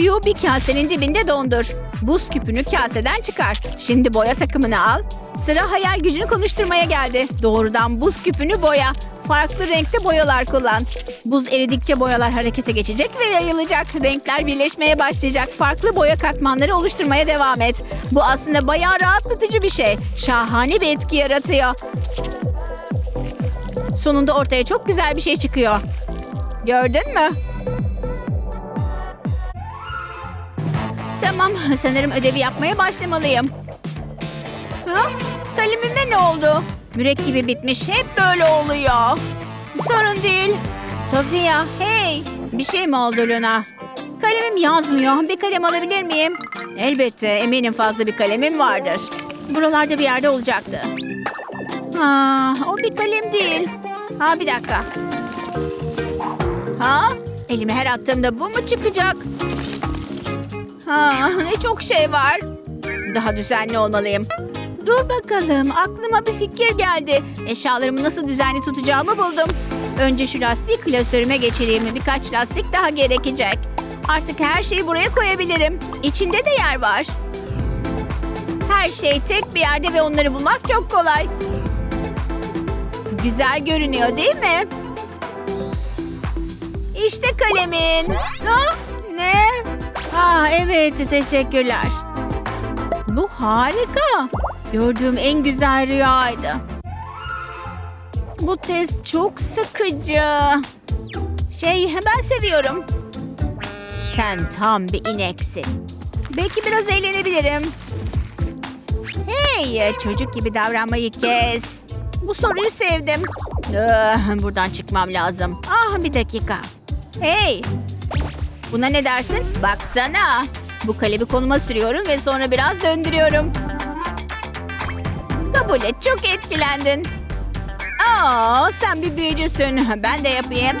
Suyu bir kasenin dibinde dondur. Buz küpünü kaseden çıkar. Şimdi boya takımını al. Sıra hayal gücünü konuşturmaya geldi. Doğrudan buz küpünü boya. Farklı renkte boyalar kullan. Buz eridikçe boyalar harekete geçecek ve yayılacak. Renkler birleşmeye başlayacak. Farklı boya katmanları oluşturmaya devam et. Bu aslında bayağı rahatlatıcı bir şey. Şahane bir etki yaratıyor. Sonunda ortaya çok güzel bir şey çıkıyor. Gördün mü? Tamam, sanırım ödevi yapmaya başlamalıyım. Ha? Kalemime ne oldu? Mürekkebi bitmiş, hep böyle oluyor. Sorun değil. Sofia, hey! Bir şey mi oldu Luna? Kalemim yazmıyor. Bir kalem alabilir miyim? Elbette, eminim fazla bir kalemim vardır. Buralarda bir yerde olacaktı. Ha, o bir kalem değil. Ha, bir dakika. Ha? Elime her attığımda bu mu çıkacak? Ha, ne çok şey var. Daha düzenli olmalıyım. Dur bakalım, aklıma bir fikir geldi. Eşyalarımı nasıl düzenli tutacağımı buldum. Önce şu lastiği klasörüme geçireyim. Birkaç lastik daha gerekecek. Artık her şeyi buraya koyabilirim. İçinde de yer var. Her şey tek bir yerde ve onları bulmak çok kolay. Güzel görünüyor değil mi? İşte kalemin. Ha? Ne? Aa evet teşekkürler. Bu harika. Gördüğüm en güzel rüyaydı. Bu test çok sıkıcı. Şey ben seviyorum. Sen tam bir ineksin. Belki biraz eğlenebilirim. Hey çocuk gibi davranmayı kes. Bu soruyu sevdim. Ah, buradan çıkmam lazım. Ah bir dakika. Hey Buna ne dersin? Baksana. Bu kalemi koluma sürüyorum ve sonra biraz döndürüyorum. Kabul et, çok etkilendin. Aa, sen bir büyücüsün. Ben de yapayım.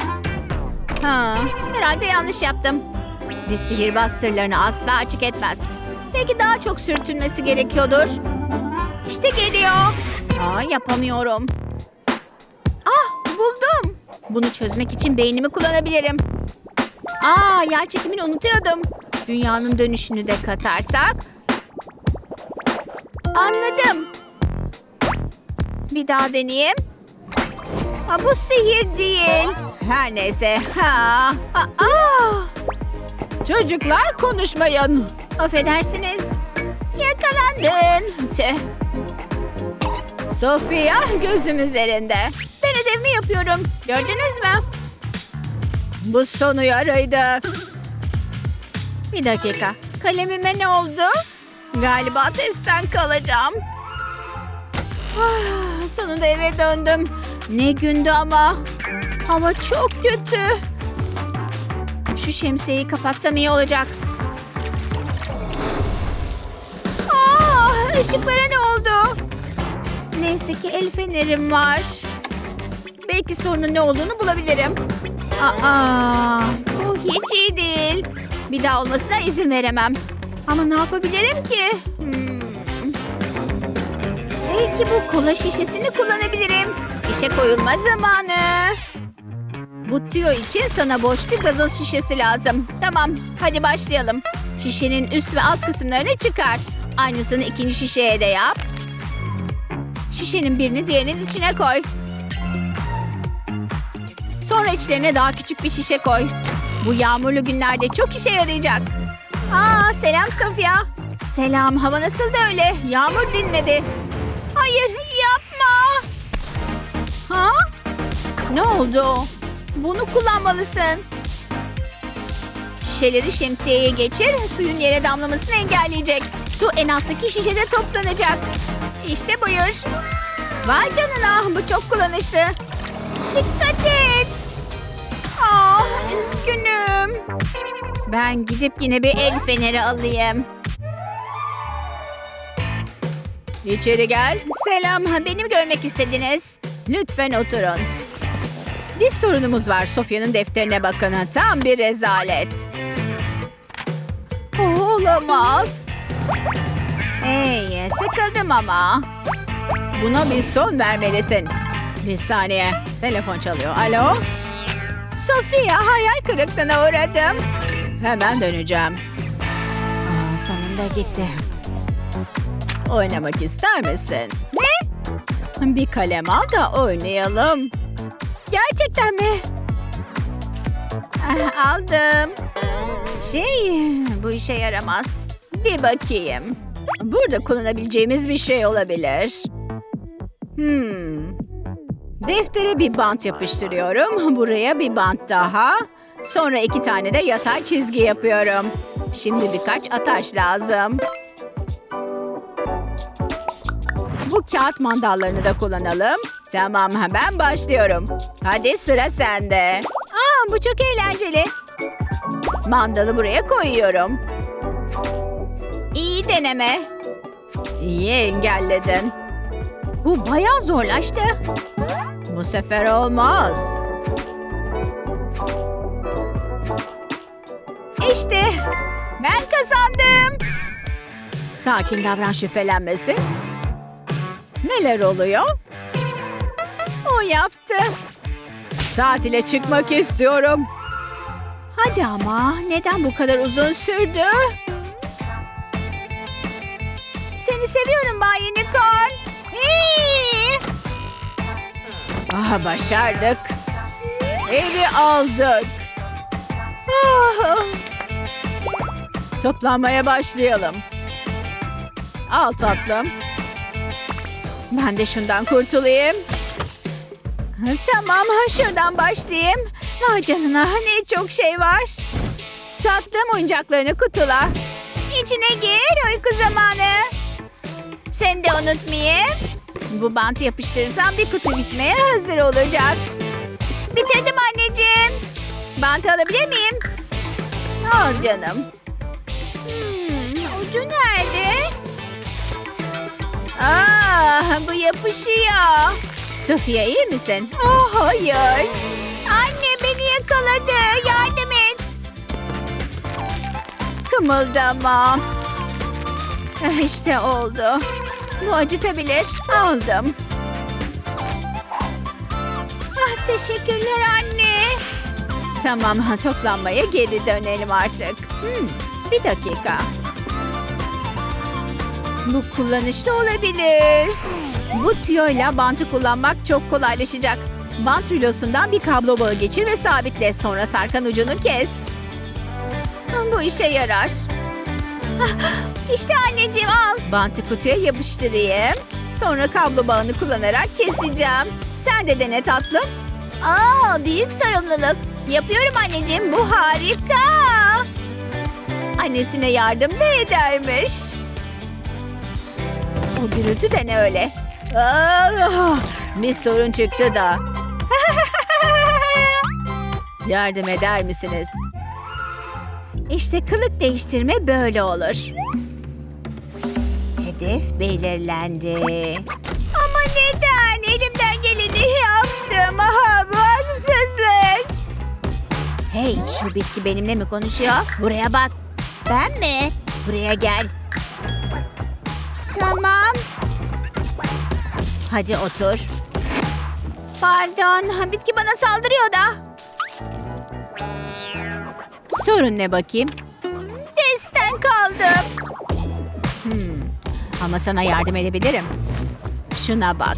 Ha, herhalde yanlış yaptım. Bir sihirbaz sırlarını asla açık etmez. Belki daha çok sürtünmesi gerekiyordur. İşte geliyor. Aa, yapamıyorum. Ah, buldum. Bunu çözmek için beynimi kullanabilirim. Aa, yer çekimini unutuyordum. Dünyanın dönüşünü de katarsak. Anladım. Bir daha deneyeyim. Ha, bu sihir değil. Her neyse. Ha. Aa. Çocuklar konuşmayın. Affedersiniz. Yakalandın. Tüh. Sofia gözüm üzerinde. Ben ödevimi yapıyorum. Gördünüz mü? Bu son uyarıydı. Bir dakika. Kalemime ne oldu? Galiba testten kalacağım. Ah, sonunda eve döndüm. Ne gündü ama. Hava çok kötü. Şu şemsiyeyi kapatsam iyi olacak. Aa, ışıklara ne oldu? Neyse ki el fenerim var. Belki sorunun ne olduğunu bulabilirim. Aa, bu hiç iyi değil. Bir daha olmasına izin veremem. Ama ne yapabilirim ki? Hmm. Belki bu kola şişesini kullanabilirim. İşe koyulma zamanı. Bu tüyo için sana boş bir gazoz şişesi lazım. Tamam, hadi başlayalım. Şişenin üst ve alt kısımlarını çıkar. Aynısını ikinci şişeye de yap. Şişenin birini diğerinin içine koy. Sonra içlerine daha küçük bir şişe koy. Bu yağmurlu günlerde çok işe yarayacak. Aa selam Sofia. Selam hava nasıl da öyle? Yağmur dinmedi. Hayır yapma. Ha? Ne oldu? Bunu kullanmalısın. Şişeleri şemsiyeye geçir. Suyun yere damlamasını engelleyecek. Su en alttaki şişede toplanacak. İşte buyur. Vay canına bu çok kullanışlı. Dikkat et. Üzgünüm. Ben gidip yine bir el feneri alayım. İçeri gel. Selam. Beni mi görmek istediniz? Lütfen oturun. Bir sorunumuz var. Sofya'nın defterine bakın. Tam bir rezalet. Olamaz. Hey, sıkıldım ama. Buna bir son vermelisin. Bir saniye. Telefon çalıyor. Alo? Sofia hayal kırıklığına uğradım. Hemen döneceğim. Aa, sonunda gitti. Oynamak ister misin? Ne? Bir kalem al da oynayalım. Gerçekten mi? Ah, Aldım. Şey, bu işe yaramaz. Bir bakayım. Burada kullanabileceğimiz bir şey olabilir. Hmm. Deftere bir bant yapıştırıyorum. Buraya bir bant daha. Sonra iki tane de yatay çizgi yapıyorum. Şimdi birkaç ataş lazım. Bu kağıt mandallarını da kullanalım. Tamam ben başlıyorum. Hadi sıra sende. Aa, bu çok eğlenceli. Mandalı buraya koyuyorum. İyi deneme. İyi engelledin. Bu bayağı zorlaştı. Bu sefer olmaz. İşte ben kazandım. Sakin davran şüphelenmesin. Neler oluyor? O yaptı. Tatile çıkmak istiyorum. Hadi ama neden bu kadar uzun sürdü? Seni seviyorum Bay Unicorn. Hey! Ah başardık. Evi aldık. Ah. Toplanmaya başlayalım. Al tatlım. Ben de şundan kurtulayım. Tamam, şuradan başlayayım. Vay canına ne çok şey var. Tatlım oyuncaklarını kutula. İçine gir uyku zamanı. Seni de unutmayayım. Bu bantı yapıştırırsam bir kutu bitmeye hazır olacak. Bitirdim anneciğim. Bantı alabilir miyim? Al canım. Hmm, ucu nerede? Aa, bu yapışıyor. Sofia iyi misin? Oh, hayır. Anne beni yakaladı. Yardım et. Kımıldama. İşte oldu. Bu acıtabilir. Aldım. Ah, teşekkürler anne. Tamam toplanmaya geri dönelim artık. Hmm, bir dakika. Bu kullanışlı olabilir. Bu tüyoyla bantı kullanmak çok kolaylaşacak. Bant rulosundan bir kablo bağı geçir ve sabitle. Sonra sarkan ucunu kes. Bu işe yarar. İşte anneciğim al. Bantı kutuya yapıştırayım. Sonra kablo bağını kullanarak keseceğim. Sen de dene tatlım. Aa, büyük sorumluluk. Yapıyorum anneciğim. Bu harika. Annesine yardım da edermiş. O gürültü de ne öyle? Aa, bir sorun çıktı da. Yardım eder misiniz? İşte kılık değiştirme böyle olur. Hedef belirlendi. Ama neden? Elimden geleni yaptım. Aha bu haksızlık. Hey şu bitki benimle mi konuşuyor? Buraya bak. Ben mi? Buraya gel. Tamam. Hadi otur. Pardon, bitki bana saldırıyor da. Sorun ne bakayım? Testten kaldım. Ama sana yardım edebilirim. Şuna bak.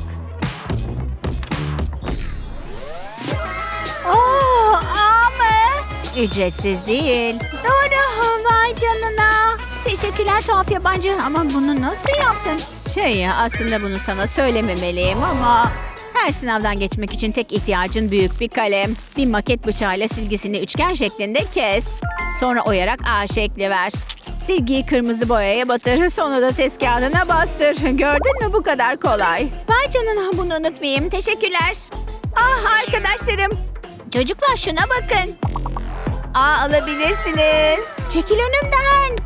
Oo, ama ücretsiz değil. Doğru, vay canına. Teşekkürler tuhaf yabancı ama bunu nasıl yaptın? Şey aslında bunu sana söylememeliyim ama... Her sınavdan geçmek için tek ihtiyacın büyük bir kalem. Bir maket bıçağıyla silgisini üçgen şeklinde kes. Sonra oyarak A şekli ver. Silgiyi kırmızı boyaya batır. Sonra da test kağıdına bastır. Gördün mü bu kadar kolay. Vay canına bunu unutmayayım. Teşekkürler. Ah arkadaşlarım. Çocuklar şuna bakın. Aa alabilirsiniz. Çekil önümden.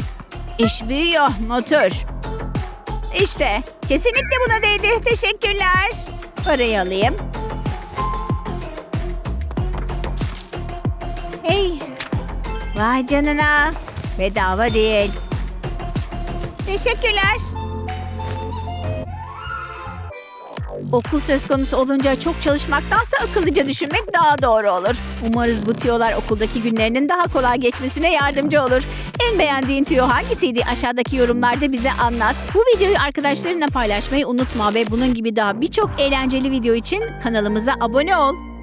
İş büyüyor. Otur. İşte. Kesinlikle buna değdi. Teşekkürler. Parayı alayım. Hey. Vay canına. Bedava değil. Teşekkürler. Okul söz konusu olunca çok çalışmaktansa akıllıca düşünmek daha doğru olur. Umarız bu tüyolar okuldaki günlerinin daha kolay geçmesine yardımcı olur. En beğendiğin tüyo hangisiydi? Aşağıdaki yorumlarda bize anlat. Bu videoyu arkadaşlarınla paylaşmayı unutma ve bunun gibi daha birçok eğlenceli video için kanalımıza abone ol.